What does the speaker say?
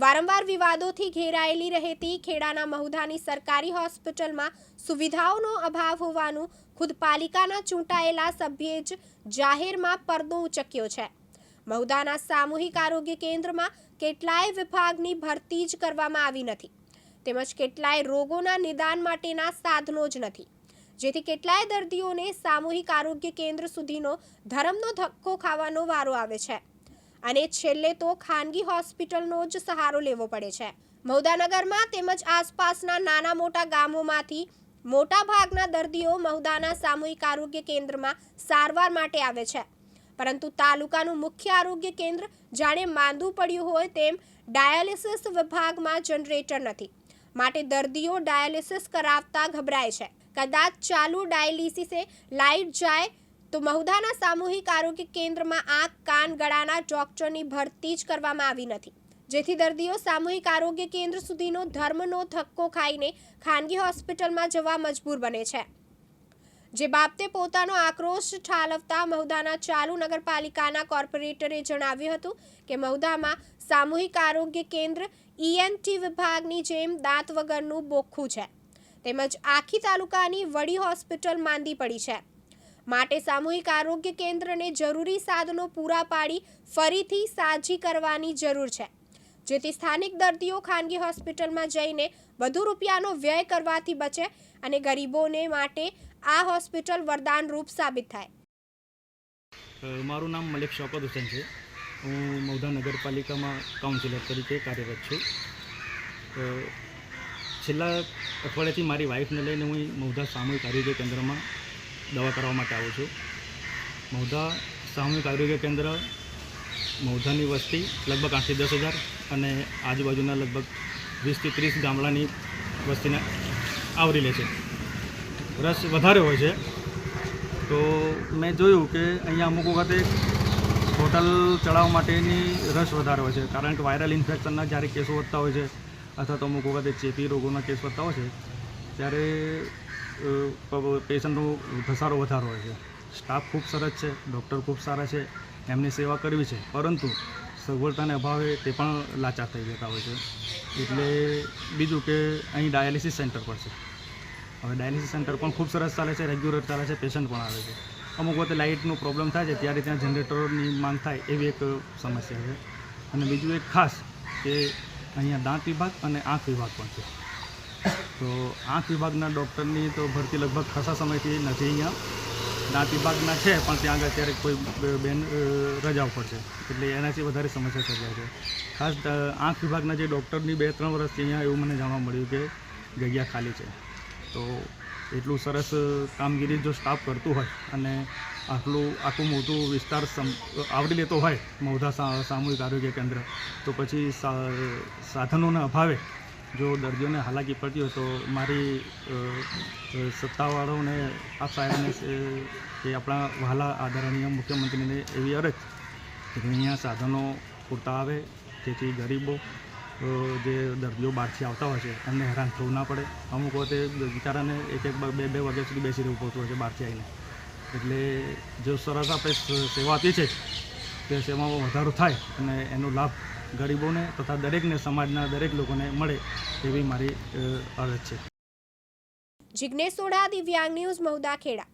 વારંવાર વિવાદોથી ઘેરાયેલી રહેતી ખેડાના મહુધાની સરકારી હોસ્પિટલમાં સુવિધાઓનો અભાવ હોવાનું ખુદ પાલિકાના ચૂંટાયેલા સભ્યે જ જાહેરમાં પડદો ઉચક્યો છે. મહુધાના સામૂહિક આરોગ્ય કેન્દ્રમાં કેટલાય વિભાગની ભરતી જ કરવામાં આવી નથી. તેમજ કેટલાય રોગોના નિદાન માટેના સાધનો જ નથી. જેથી કેટલાય દર્દીઓને સામૂહિક આરોગ્ય કેન્દ્ર સુધીનો ધર્મનો ધક્કો ખાવાનો વારો આવે છે. અને છેલ્લે તો ખાનગી હોસ્પિટલનો જ સહારો લેવો પડે છે. મહુદાનગરમાં તેમજ આસપાસના નાના મોટા ગામોમાંથી મોટા ભાગના દર્દીઓ મહુદાના સામૂહિક આરોગ્ય કેન્દ્રમાં સારવાર માટે આવે છે. પરંતુ તાલુકાનું મુખ્ય આરોગ્ય કેન્દ્ર જાણે માંદું પડ્યું હોય તેમ ડાયાલિસિસ વિભાગમાં જનરેટર નથી. માટે દર્દીઓ ડાયાલિસિસ કરાવતા ગભરાય છે. કદાચ ચાલુ ડાયાલિસિસે લાઇટ જાય તો મહુધાના સામૂહિક આરોગ્ય કેન્દ્રમાં આંખ, કાન, ગળાના ડોક્ટરની ભરતી જ કરવામાં આવી નથી. જેથી દર્દીઓ સામૂહિક આરોગ્ય કેન્દ્ર સુધીનો ધર્મનો ધક્કો ખાઈને ખાનગી હોસ્પિટલમાં જવા મજબૂર બને છે. જે બાબતે પોતાનો આક્રોશ ઠાલવતા મહુદાના ચાલુ નગરપાલિકાના કોર્પોરેટરે જણાવ્યું હતું કે મહુદામાં સામૂહિક આરોગ્ય કેન્દ્ર ઈએનટી વિભાગની જેમ દાંત વગરનું બોખું છે. તેમજ આખી તાલુકાની વડી હોસ્પિટલ માંદી પડી છે. માટે સામૂહિક આરોગ્ય કેન્દ્રને જરૂરી સાધનો પૂરા પાડી ફરીથી સાજી કરવાની જરૂર છે. જેથી સ્થાનિક દર્દીઓ ખાનગી હોસ્પિટલમાં જઈને વધુ રૂપિયાનો વ્યય કરવાથી બચે અને ગરીબોને માટે આ હોસ્પિટલ વરદાન રૂપ સાબિત થાય. મારું નામ મલિક શોકત હુસેન છે. હું મૌધા નગરપાલિકામાં કાઉન્સિલર તરીકે કાર્યરત છું. છેલ્લા અઠવાડિયાથી મારી વાઈફને લઈને હું મૌધા સામૂહિક આરોગ્ય કેન્દ્રમાં દવા કરવા માટે આવું છું. મહુધા સામૂહિક આરોગ્ય કેન્દ્ર, મહુધાની વસ્તી લગભગ આઠથી દસ હજાર અને આજુબાજુના લગભગ વીસથી ત્રીસ ગામડાની વસ્તીને આવરી લે છે. રસ વધારે હોય છે. તો મેં જોયું કે અહીંયા અમુક વખતે હોટલ ચડાવવા માટેની રસ વધારે હોય છે. કારણ કે વાયરલ ઇન્ફેક્શનના જ્યારે કેસો વધતા હોય છે, અથવા તો અમુક વખતે ચેપી રોગોના કેસ વધતા હોય છે, ત્યારે પેશન્ટનો ઘસારો વધારો હોય છે. સ્ટાફ ખૂબ સરસ છે, ડૉક્ટર ખૂબ સારા છે, એમની સેવા કરવી છે. પરંતુ સગવડતાને અભાવે તે પણ લાચાર થઈ જતા હોય છે. એટલે બીજું કે અહીં ડાયાલિસિસ સેન્ટર પણ છે. હવે ડાયાલિસિસ સેન્ટર પણ ખૂબ સરસ ચાલે છે, રેગ્યુલર ચાલે છે, પેશન્ટ પણ આવે છે. અમુક વખતે લાઇટનો પ્રોબ્લેમ થાય છે, ત્યારે ત્યાં જનરેટરની માંગ થાય એવી એક સમસ્યા છે. અને બીજું એક ખાસ કે અહીંયા દાંત વિભાગ અને આંખ વિભાગ પણ છે. તો આંખ વિભાગના ડૉક્ટરની તો ભરતી લગભગ ખાસા સમયથી નથી અહીંયા. દાંત વિભાગના છે, પણ ત્યાં આગળ અત્યારે કોઈ બેન રજા ઉપર છે. એટલે એનાથી વધારે સમસ્યા સર્જાય છે. ખાસ આંખ વિભાગના જે ડૉક્ટરની બે ત્રણ વર્ષથી અહીંયા એવું મને જાણવા મળ્યું કે જગ્યા ખાલી છે. તો એટલું સરસ કામગીરી જો સ્ટાફ કરતું હોય અને આટલું આખું મોટું વિસ્તાર આવરી લેતો હોય મૌધા સામૂહિક આરોગ્ય કેન્દ્ર, તો પછી સાધનોના અભાવે જો દર્દીઓને હાલાકી પડતી હોય તો મારી સત્તાવાળાઓને, આ સાહેબને કે આપણા વહાલા આદરણીય મુખ્યમંત્રીને એવી અરજ કે અહીંયા સાધનો પૂરતા આવે, જેથી ગરીબો જે દર્દીઓ બહારથી આવતા હોય છે, એમને હેરાન થવું ના પડે. અમુક વખતે બિચારાને એક એક બે બે વાગ્યા સુધી બેસી રહેવું પડતું હોય છે બહારથી આવીને. એટલે જો સરસ આપણે સેવા આપી છે, તે સેવામાં વધારો થાય અને એનો લાભ ગરીબોને તથા દરેકને સમાજના દરેક લોકોને મળે એવી મારી અરજ છે. જિજ્ઞેશ સોઢા, દિવ્યાંગ ન્યૂઝ, મહુદા ખેડા.